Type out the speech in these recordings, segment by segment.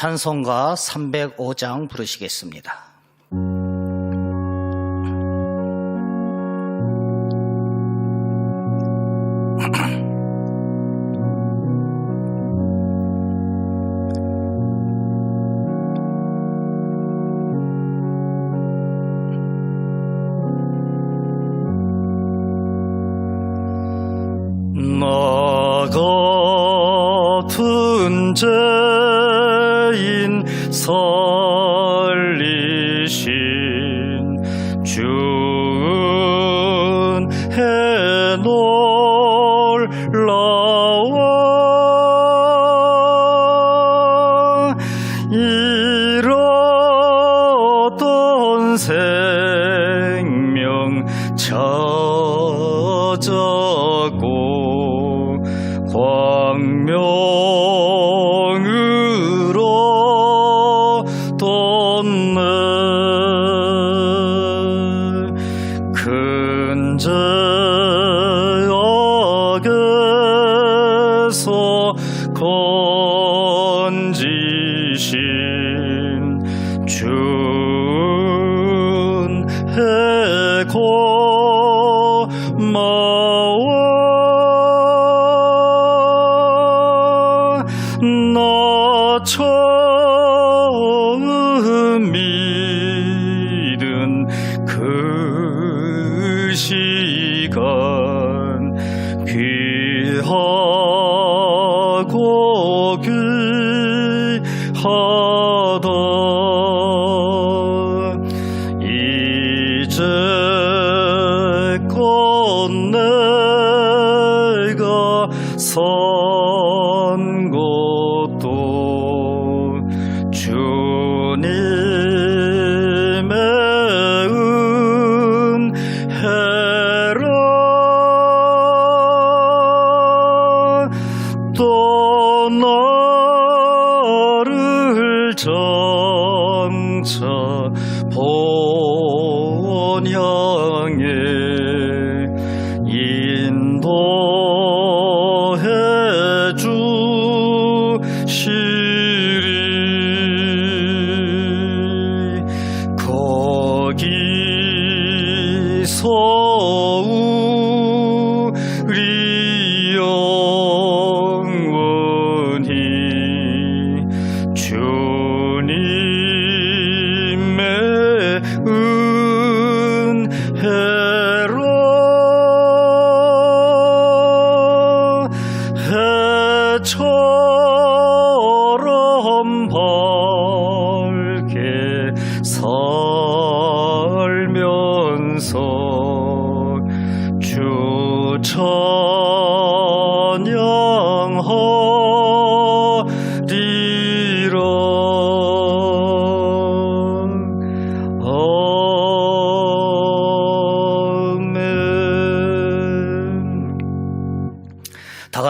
찬송가 305장 부르시겠습니다. 고마워 나 처음 믿 또 나를 장차 본향에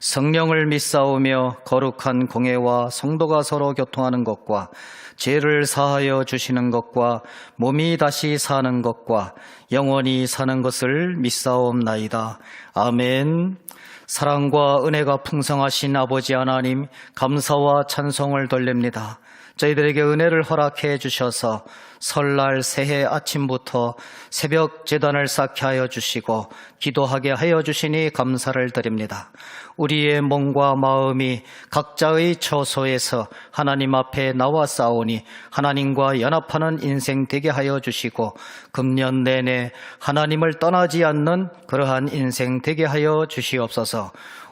성령을 믿사오며 거룩한 공예와 성도가 서로 교통하는 것과 죄를 사하여 주시는 것과 몸이 다시 사는 것과 영원히 사는 것을 믿사옵나이다. 아멘. 사랑과 은혜가 풍성하신 아버지 하나님 감사와 찬송을 돌립니다. 저희들에게 은혜를 허락해 주셔서 설날 새해 아침부터 새벽 재단을 쌓게 하여 주시고 기도하게 하여 주시니 감사를 드립니다. 우리의 몸과 마음이 각자의 처소에서 하나님 앞에 나와 싸우니 하나님과 연합하는 인생 되게 하여 주시고 금년 내내 하나님을 떠나지 않는 그러한 인생 되게 하여 주시옵소서.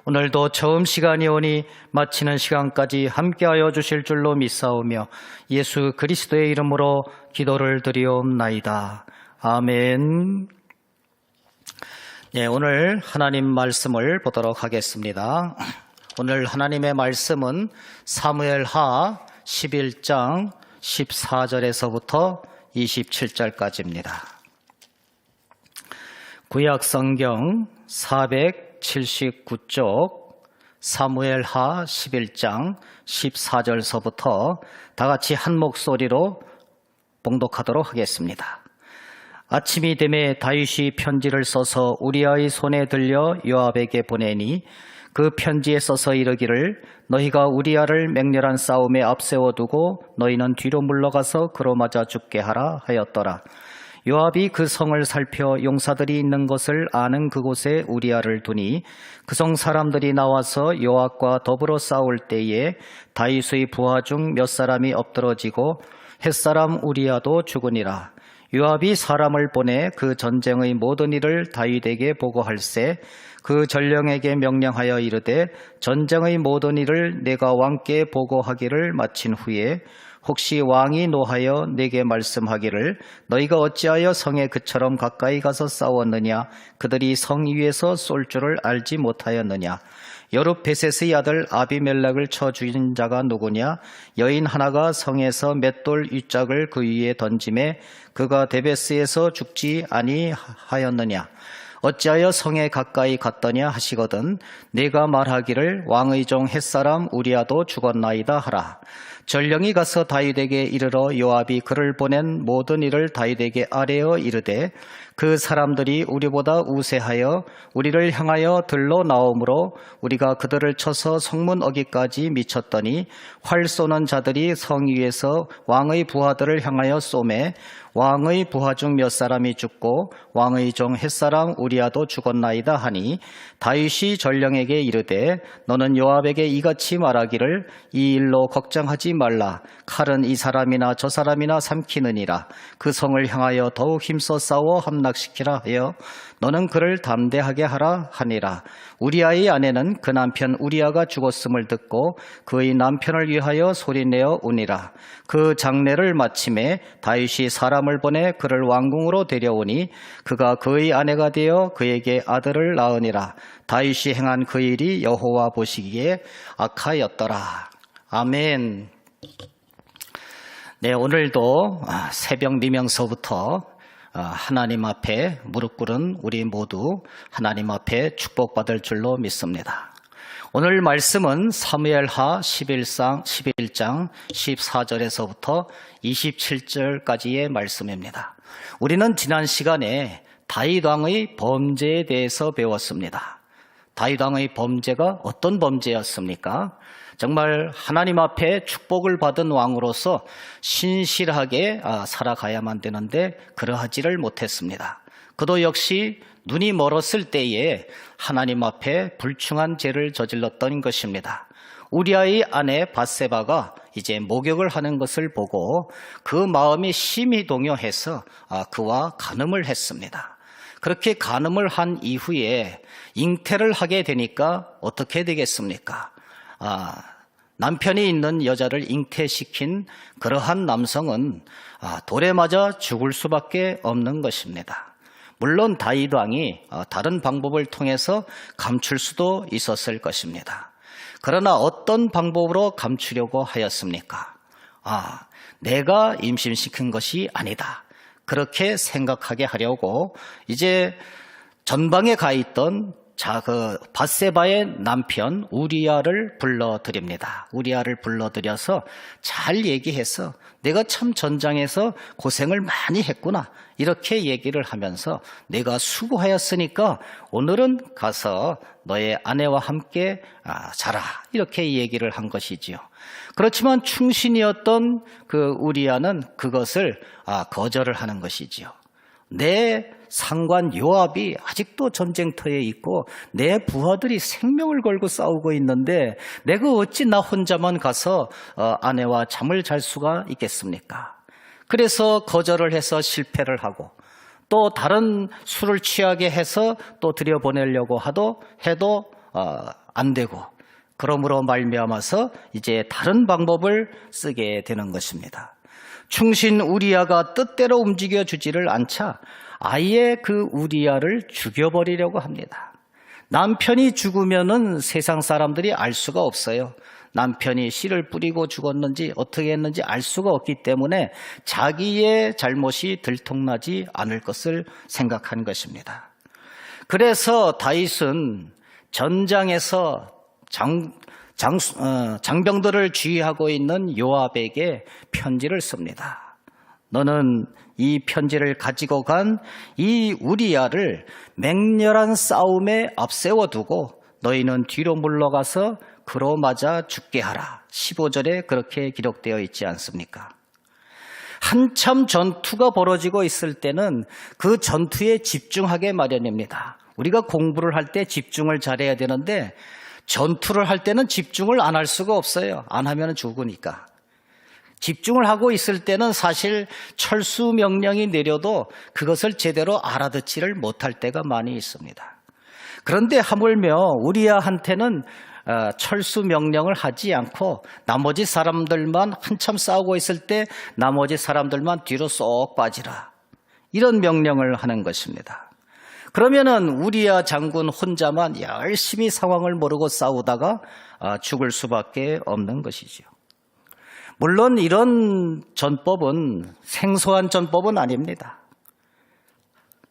오늘도 처음 시간이 오니 마치는 시간까지 함께하여 주실 줄로 믿사오며 예수 그리스도의 이름으로 기도를 드리옵나이다. 아멘. 예, 오늘 하나님 말씀을 보도록 하겠습니다. 오늘 하나님의 말씀은 사무엘하 11장 14절에서부터 27절까지입니다. 구약 성경 479쪽 사무엘하 11장 14절서부터 다 같이 한 목소리로 봉독하도록 하겠습니다. 아침이 되매 다윗이 편지를 써서 우리아의 손에 들려 요압에게 보내니 그 편지에 써서 이르기를 너희가 우리아를 맹렬한 싸움에 앞세워 두고 너희는 뒤로 물러가서 그로 맞아 죽게 하라 하였더라. 요압이 그 성을 살펴 용사들이 있는 것을 아는 그곳에 우리아를 두니 그 성 사람들이 나와서 요압과 더불어 싸울 때에 다윗의 부하 중 몇 사람이 엎드러지고 햇사람 우리아도 죽으니라. 요압이 사람을 보내 그 전쟁의 모든 일을 다윗에게 보고할세 그 전령에게 명령하여 이르되 전쟁의 모든 일을 내가 왕께 보고하기를 마친 후에 혹시 왕이 노하여 내게 말씀하기를 너희가 어찌하여 성에 그처럼 가까이 가서 싸웠느냐? 그들이 성 위에서 쏠 줄을 알지 못하였느냐? 여룹 베셋의 아들 아비멜렉을 쳐 죽인 자가 누구냐? 여인 하나가 성에서 맷돌 윗짝을 그 위에 던짐에 그가 데베스에서 죽지 아니하였느냐? 어찌하여 성에 가까이 갔더냐 하시거든 내가 말하기를 왕의 종 햇사람 우리아도 죽었나이다 하라 전령이 가서 다윗에게 이르러 요압이 그를 보낸 모든 일을 다윗에게 아뢰어 이르되 그 사람들이 우리보다 우세하여 우리를 향하여 들러 나오므로 우리가 그들을 쳐서 성문 어기까지 미쳤더니 활 쏘는 자들이 성 위에서 왕의 부하들을 향하여 쏘매 왕의 부하 중 몇 사람이 죽고 왕의 종 햇사람 우리아도 죽었나이다 하니 다윗이 전령에게 이르되 너는 요압에게 이같이 말하기를 이 일로 걱정하지 말라. 칼은 이 사람이나 저 사람이나 삼키느니라. 그 성을 향하여 더욱 힘써 싸워 함 락시키라 하여 너는 그를 담대하게 하라 하니라. 우리아의 아내는 그 남편 우리아가 죽었음을 듣고 그의 남편을 위하여 소리내어 우니라. 그 장례를 마침에 다윗이 사람을 보내 그를 왕궁으로 데려오니 그가 그의 아내가 되어 그에게 아들을 낳으니라. 다윗이 행한 그 일이 여호와 보시기에 악하였더라. 아멘. 네 오늘도 아, 새벽 미명서부터 아, 하나님 앞에 무릎 꿇은 우리 모두 하나님 앞에 축복받을 줄로 믿습니다. 오늘 말씀은 사무엘하 11상 11장 14절에서부터 27절까지의 말씀입니다. 우리는 지난 시간에 다윗 왕의 범죄에 대해서 배웠습니다. 다윗 왕의 범죄가 어떤 범죄였습니까? 정말 하나님 앞에 축복을 받은 왕으로서 신실하게 아, 살아가야만 되는데 그러하지를 못했습니다. 그도 역시 눈이 멀었을 때에 하나님 앞에 불충한 죄를 저질렀던 것입니다. 우리아의 아내 바세바가 이제 목욕을 하는 것을 보고 그 마음이 심히 동요해서 아, 그와 간음을 했습니다. 그렇게 간음을 한 이후에 잉태를 하게 되니까 어떻게 되겠습니까? 아, 남편이 있는 여자를 잉태시킨 그러한 남성은 아, 돌에 맞아 죽을 수밖에 없는 것입니다. 물론 다윗 왕이 어, 다른 방법을 통해서 감출 수도 있었을 것입니다. 그러나 어떤 방법으로 감추려고 하였습니까? 아, 내가 임신시킨 것이 아니다. 그렇게 생각하게 하려고 이제 전방에 가 있던 자, 그 바세바의 남편 우리아를 불러드립니다. 우리아를 불러들여서 잘 얘기해서 내가 참 전장에서 고생을 많이 했구나. 이렇게 얘기를 하면서 내가 수고하였으니까 오늘은 가서 너의 아내와 함께 아, 자라. 이렇게 얘기를 한 것이지요. 그렇지만 충신이었던 그 우리아는 그것을 아, 거절을 하는 것이지요. 내 상관 요압이 아직도 전쟁터에 있고 내 부하들이 생명을 걸고 싸우고 있는데 내가 어찌 나 혼자만 가서 어, 아내와 잠을 잘 수가 있겠습니까? 그래서 거절을 해서 실패를 하고 또 다른 술을 취하게 해서 또 들여보내려고 하도 해도 어, 안 되고 그러므로 말미암아서 이제 다른 방법을 쓰게 되는 것입니다. 충신 우리아가 뜻대로 움직여 주지를 않자 아예 그 우리아를 죽여버리려고 합니다. 남편이 죽으면은 세상 사람들이 알 수가 없어요. 남편이 씨를 뿌리고 죽었는지 어떻게 했는지 알 수가 없기 때문에 자기의 잘못이 들통나지 않을 것을 생각한 것입니다. 그래서 다윗은 전장에서 장, 장, 어, 장병들을 주의하고 있는 요압에게 편지를 씁니다. 너는 이 편지를 가지고 간 이 우리야를 맹렬한 싸움에 앞세워 두고 너희는 뒤로 물러가서 그로 맞아 죽게 하라. 15절에 그렇게 기록되어 있지 않습니까? 한참 전투가 벌어지고 있을 때는 그 전투에 집중하게 마련입니다. 우리가 공부를 할 때 집중을 잘해야 되는데 전투를 할 때는 집중을 안 할 수가 없어요. 안 하면 죽으니까. 집중을 하고 있을 때는 사실 철수 명령이 내려도 그것을 제대로 알아듣지를 못할 때가 많이 있습니다. 그런데 하물며 우리야한테는 어, 철수 명령을 하지 않고 나머지 사람들만 한참 싸우고 있을 때 나머지 사람들만 뒤로 쏙 빠지라. 이런 명령을 하는 것입니다. 그러면은 우리야 장군 혼자만 열심히 상황을 모르고 싸우다가 아, 죽을 수밖에 없는 것이죠. 물론 이런 전법은 생소한 전법은 아닙니다.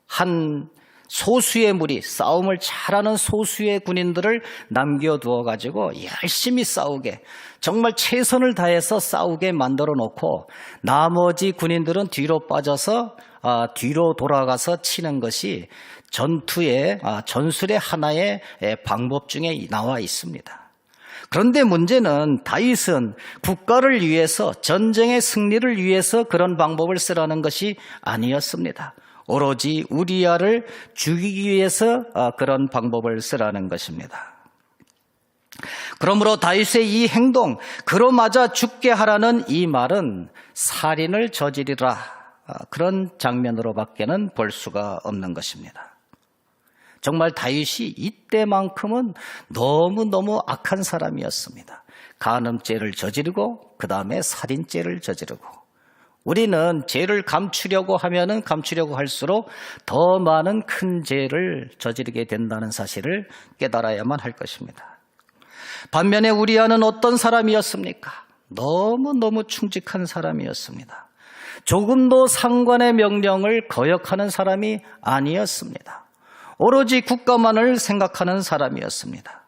한 소수의 무리, 싸움을 잘하는 소수의 군인들을 남겨두어 가지고 열심히 싸우게, 정말 최선을 다해서 싸우게 만들어 놓고 나머지 군인들은 뒤로 빠져서 아, 뒤로 돌아가서 치는 것이 전투의 아, 전술의 하나의 에, 방법 중에 나와 있습니다. 그런데 문제는 다윗은 국가를 위해서 전쟁의 승리를 위해서 그런 방법을 쓰라는 것이 아니었습니다. 오로지 우리아를 죽이기 위해서 아, 그런 방법을 쓰라는 것입니다. 그러므로 다윗의 이 행동, 그로 맞아 죽게 하라는 이 말은 살인을 저지르라 아, 그런 장면으로밖에는 볼 수가 없는 것입니다. 정말 다윗이 이때만큼은 너무너무 악한 사람이었습니다. 간음죄를 저지르고 그 다음에 살인죄를 저지르고 우리는 죄를 감추려고 하면은 감추려고 할수록 더 많은 큰 죄를 저지르게 된다는 사실을 깨달아야만 할 것입니다. 반면에 우리아는 어떤 사람이었습니까? 너무너무 충직한 사람이었습니다. 조금도 상관의 명령을 거역하는 사람이 아니었습니다. 오로지 국가만을 생각하는 사람이었습니다.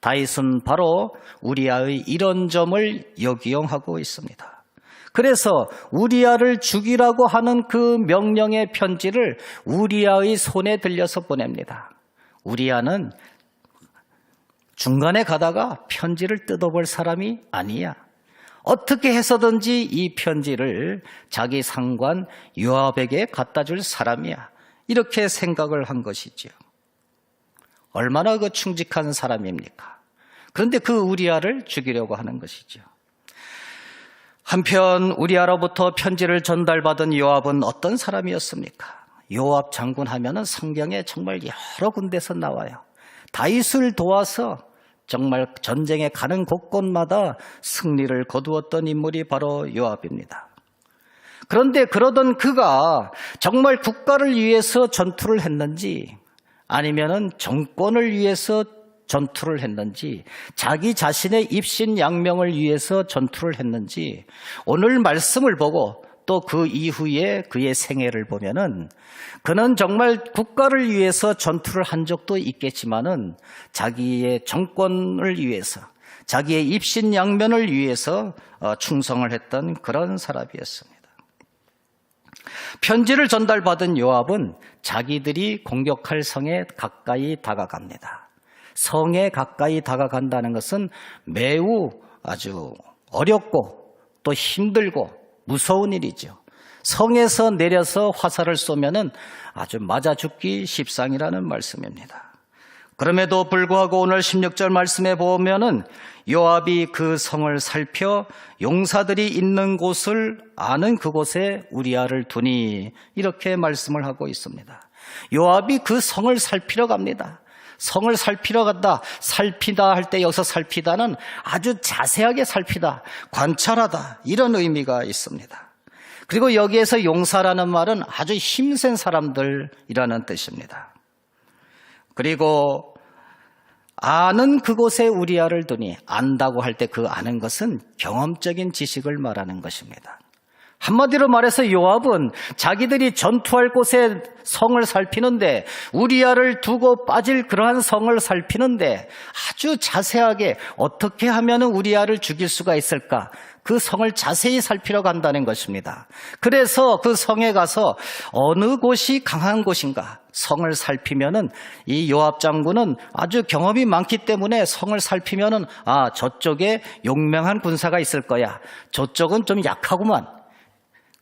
다윗은 바로 우리아의 이런 점을 역이용하고 있습니다. 그래서 우리아를 죽이라고 하는 그 명령의 편지를 우리아의 손에 들려서 보냅니다. 우리아는 중간에 가다가 편지를 뜯어볼 사람이 아니야. 어떻게 해서든지 이 편지를 자기 상관 요압에게 갖다 줄 사람이야. 이렇게 생각을 한 것이지요. 얼마나 그 충직한 사람입니까? 그런데 그 우리아를 죽이려고 하는 것이죠. 한편 우리아로부터 편지를 전달받은 요압은 어떤 사람이었습니까? 요압 장군 하면은 성경에 정말 여러 군데서 나와요. 다윗을 도와서 정말 전쟁에 가는 곳곳마다 승리를 거두었던 인물이 바로 요압입니다. 그런데 그러던 그가 정말 국가를 위해서 전투를 했는지 아니면은 정권을 위해서 전투를 했는지 자기 자신의 입신 양명을 위해서 전투를 했는지 오늘 말씀을 보고 또 그 이후에 그의 생애를 보면은 그는 정말 국가를 위해서 전투를 한 적도 있겠지만은 자기의 정권을 위해서 자기의 입신 양면을 위해서 어, 충성을 했던 그런 사람이었습니다. 편지를 전달받은 요압은 자기들이 공격할 성에 가까이 다가갑니다. 성에 가까이 다가간다는 것은 매우 아주 어렵고 또 힘들고 무서운 일이죠. 성에서 내려서 화살을 쏘면은 아주 맞아 죽기 십상이라는 말씀입니다. 그럼에도 불구하고 오늘 16절 말씀에 보면은 요압이 그 성을 살펴 용사들이 있는 곳을 아는 그곳에 우리아를 두니 이렇게 말씀을 하고 있습니다. 요압이 그 성을 살피러 갑니다. 성을 살피러 간다. 살피다 할 때 여기서 살피다는 아주 자세하게 살피다, 관찰하다 이런 의미가 있습니다. 그리고 여기에서 용사라는 말은 아주 힘센 사람들이라는 뜻입니다. 그리고 아는 그곳에 우리아를 두니 안다고 할 때 그 아는 것은 경험적인 지식을 말하는 것입니다. 한마디로 말해서 요압은 자기들이 전투할 곳에 성을 살피는데 우리아를 두고 빠질 그러한 성을 살피는데 아주 자세하게 어떻게 하면 우리아를 죽일 수가 있을까 그 성을 자세히 살피러 간다는 것입니다. 그래서 그 성에 가서 어느 곳이 강한 곳인가 성을 살피면은 이 요압 장군은 아주 경험이 많기 때문에 성을 살피면은 아 저쪽에 용맹한 군사가 있을 거야. 저쪽은 좀 약하구만.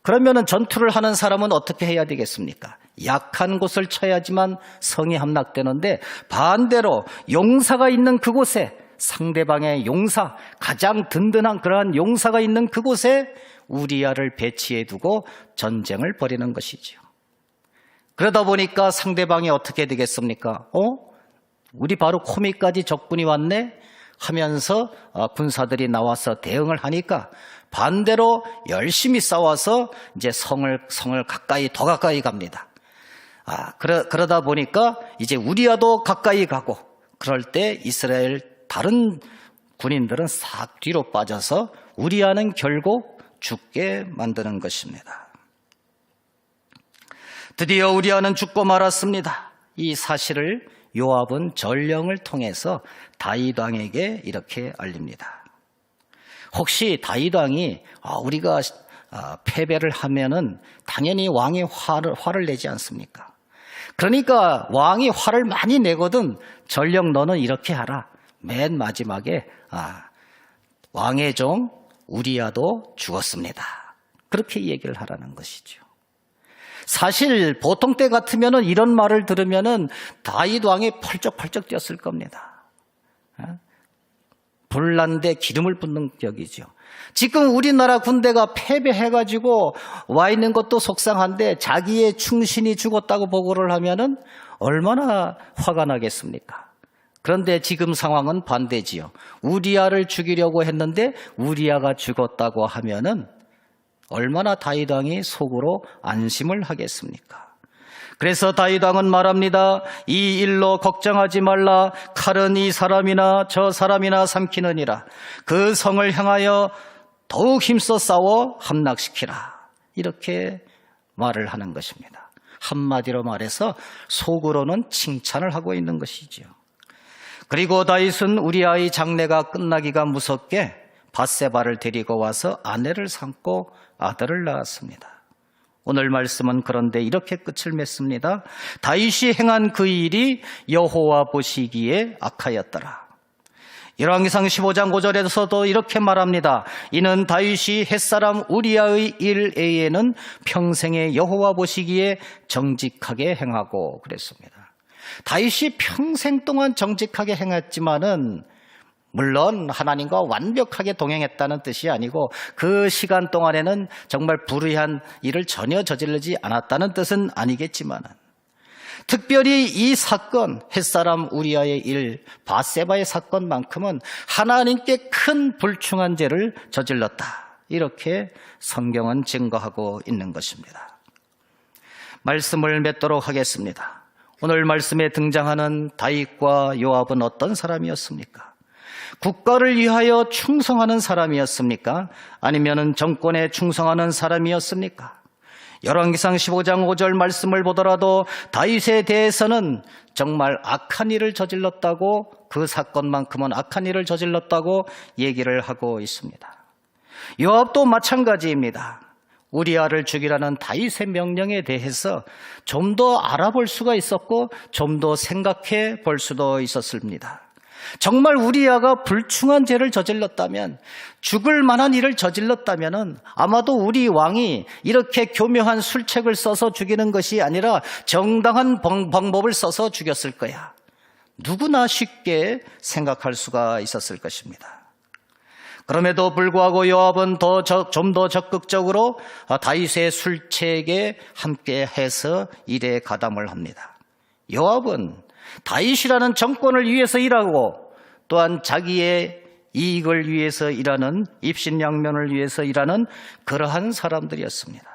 그러면은 전투를 하는 사람은 어떻게 해야 되겠습니까? 약한 곳을 쳐야지만 성이 함락되는데 반대로 용사가 있는 그곳에 상대방의 용사, 가장 든든한 그러한 용사가 있는 그곳에 우리아를 배치해 두고 전쟁을 벌이는 것이지요. 그러다 보니까 상대방이 어떻게 되겠습니까? 어? 우리 바로 코미까지 적군이 왔네? 하면서 어, 군사들이 나와서 대응을 하니까 반대로 열심히 싸워서 이제 성을, 성을 가까이, 더 가까이 갑니다. 아, 그러, 그러다 보니까 이제 우리아도 가까이 가고 그럴 때 이스라엘 다른 군인들은 싹 뒤로 빠져서 우리아는 결국 죽게 만드는 것입니다. 드디어 우리아는 죽고 말았습니다. 이 사실을 요압은 전령을 통해서 다윗 왕에게 이렇게 알립니다. 혹시 다윗 왕이 아, 우리가 아, 패배를 하면은 당연히 왕이 화를, 화를 내지 않습니까? 그러니까 왕이 화를 많이 내거든 전령 너는 이렇게 하라. 맨 마지막에 아, 왕의 종 우리야도 죽었습니다. 그렇게 얘기를 하라는 것이죠. 사실 보통 때 같으면은 이런 말을 들으면은 다윗 왕이 펄쩍펄쩍 뛰었을 겁니다. 어? 불난데 기름을 붓는 격이죠. 지금 우리나라 군대가 패배해가지고 와 있는 것도 속상한데 자기의 충신이 죽었다고 보고를 하면은 얼마나 화가 나겠습니까? 그런데 지금 상황은 반대지요. 우리아를 죽이려고 했는데 우리아가 죽었다고 하면은 얼마나 다윗 왕이 속으로 안심을 하겠습니까? 그래서 다윗 왕은 말합니다. 이 일로 걱정하지 말라. 칼은 이 사람이나 저 사람이나 삼키느니라. 그 성을 향하여 더욱 힘써 싸워 함락시키라. 이렇게 말을 하는 것입니다. 한마디로 말해서 속으로는 칭찬을 하고 있는 것이지요. 그리고 다윗은 우리 아이 장례가 끝나기가 무섭게 바세바를 데리고 와서 아내를 삼고 아들을 낳았습니다. 오늘 말씀은 그런데 이렇게 끝을 맺습니다. 다윗이 행한 그 일이 여호와 보시기에 악하였더라. 열왕기상 15장 5절에서도 이렇게 말합니다. 이는 다윗이 햇사람 우리아의 일 외에는 평생에 여호와 보시기에 정직하게 행하고 그랬습니다. 다윗이 평생 동안 정직하게 행했지만은 물론 하나님과 완벽하게 동행했다는 뜻이 아니고 그 시간 동안에는 정말 불의한 일을 전혀 저지르지 않았다는 뜻은 아니겠지만 특별히 이 사건 햇사람 우리아의 일 바세바의 사건만큼은 하나님께 큰 불충한 죄를 저질렀다. 이렇게 성경은 증거하고 있는 것입니다. 말씀을 맺도록 하겠습니다. 오늘 말씀에 등장하는 다윗과 요압은 어떤 사람이었습니까? 국가를 위하여 충성하는 사람이었습니까? 아니면 정권에 충성하는 사람이었습니까? 열왕기상 15장 5절 말씀을 보더라도 다윗에 대해서는 정말 악한 일을 저질렀다고 그 사건만큼은 악한 일을 저질렀다고 얘기를 하고 있습니다. 요압도 마찬가지입니다. 우리아를 죽이라는 다윗의 명령에 대해서 좀 더 알아볼 수가 있었고 좀 더 생각해 볼 수도 있었습니다. 정말 우리아가 불충한 죄를 저질렀다면 죽을 만한 일을 저질렀다면 아마도 우리 왕이 이렇게 교묘한 술책을 써서 죽이는 것이 아니라 정당한 방법을 써서 죽였을 거야. 누구나 쉽게 생각할 수가 있었을 것입니다. 그럼에도 불구하고 요압은 더좀더 적극적으로 다윗의 술책에 함께 해서 일에 가담을 합니다. 요압은 다윗이라는 정권을 위해서 일하고 또한 자기의 이익을 위해서 일하는 입신양면을 위해서 일하는 그러한 사람들이었습니다.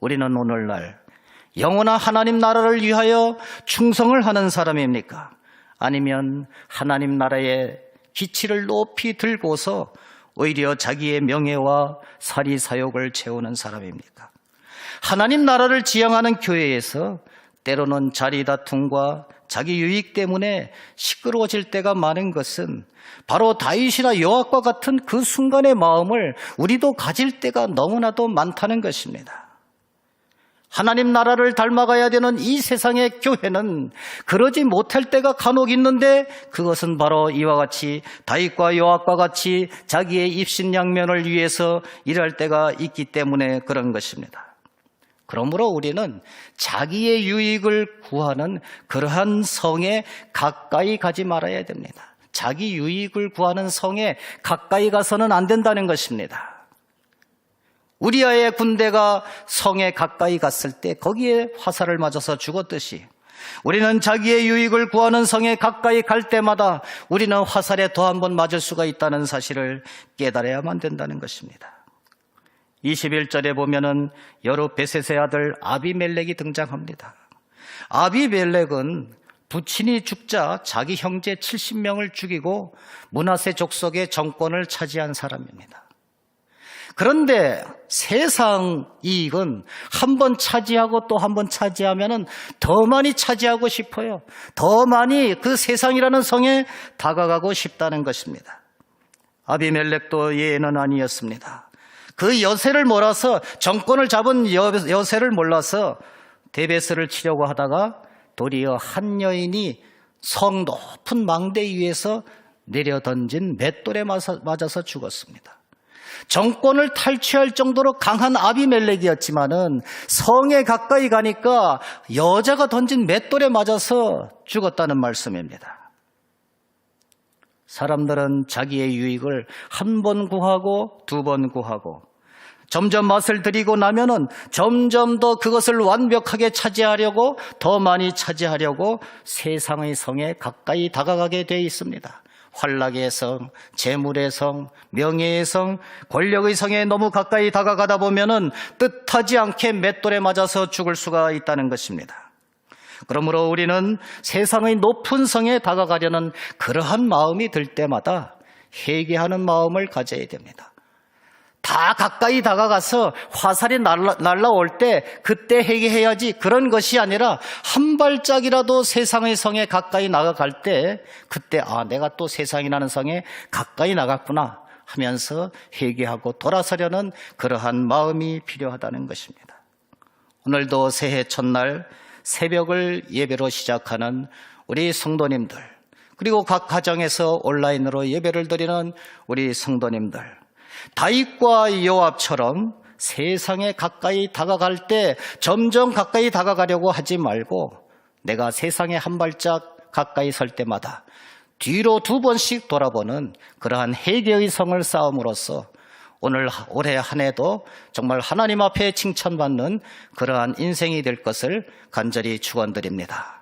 우리는 오늘날 영원한 하나님 나라를 위하여 충성을 하는 사람입니까? 아니면 하나님 나라의 기치를 높이 들고서 오히려 자기의 명예와 사리 사욕을 채우는 사람입니까? 하나님 나라를 지향하는 교회에서 때로는 자리 다툼과 자기 유익 때문에 시끄러워질 때가 많은 것은 바로 다윗이나 여호와과 같은 그 순간의 마음을 우리도 가질 때가 너무나도 많다는 것입니다. 하나님 나라를 닮아가야 되는 이 세상의 교회는 그러지 못할 때가 간혹 있는데 그것은 바로 이와 같이 다윗과 요압과 같이 자기의 입신양면을 위해서 일할 때가 있기 때문에 그런 것입니다. 그러므로 우리는 자기의 유익을 구하는 그러한 성에 가까이 가지 말아야 됩니다. 자기 유익을 구하는 성에 가까이 가서는 안 된다는 것입니다. 우리아의 군대가 성에 가까이 갔을 때 거기에 화살을 맞아서 죽었듯이 우리는 자기의 유익을 구하는 성에 가까이 갈 때마다 우리는 화살에 더 한 번 맞을 수가 있다는 사실을 깨달아야만 된다는 것입니다. 21절에 보면은 여러 베셋의 아들 아비멜렉이 등장합니다. 아비멜렉은 부친이 죽자 자기 형제 70명을 죽이고 문하세 족속의 정권을 차지한 사람입니다. 그런데 세상 이익은 한 번 차지하고 또 한 번 차지하면은 더 많이 차지하고 싶어요. 더 많이 그 세상이라는 성에 다가가고 싶다는 것입니다. 아비멜렉도 예는 아니었습니다. 그 여세를 몰아서 정권을 잡은 여, 여세를 몰라서 대베스를 치려고 하다가 도리어 한 여인이 성 높은 망대 위에서 내려 던진 맷돌에 맞아서 죽었습니다. 정권을 탈취할 정도로 강한 아비멜렉이었지만은 성에 가까이 가니까 여자가 던진 맷돌에 맞아서 죽었다는 말씀입니다. 사람들은 자기의 유익을 한 번 구하고 두 번 구하고 점점 맛을 들이고 나면은 점점 더 그것을 완벽하게 차지하려고 더 많이 차지하려고 세상의 성에 가까이 다가가게 되어 있습니다. 환락의 성, 재물의 성, 명예의 성, 권력의 성에 너무 가까이 다가가다 보면은 뜻하지 않게 맷돌에 맞아서 죽을 수가 있다는 것입니다. 그러므로 우리는 세상의 높은 성에 다가가려는 그러한 마음이 들 때마다 회개하는 마음을 가져야 됩니다. 다 가까이 다가가서 화살이 날라, 날라올 때 그때 회개해야지 그런 것이 아니라 한 발짝이라도 세상의 성에 가까이 나가갈 때 그때 아 내가 또 세상이라는 성에 가까이 나갔구나 하면서 회개하고 돌아서려는 그러한 마음이 필요하다는 것입니다. 오늘도 새해 첫날 새벽을 예배로 시작하는 우리 성도님들 그리고 각 가정에서 온라인으로 예배를 드리는 우리 성도님들 다윗과 여호압처럼 세상에 가까이 다가갈 때 점점 가까이 다가가려고 하지 말고 내가 세상에 한 발짝 가까이 설 때마다 뒤로 두 번씩 돌아보는 그러한 해계의 성을 쌓음으로써 오늘 올해 한 해도 정말 하나님 앞에 칭찬받는 그러한 인생이 될 것을 간절히 축원드립니다.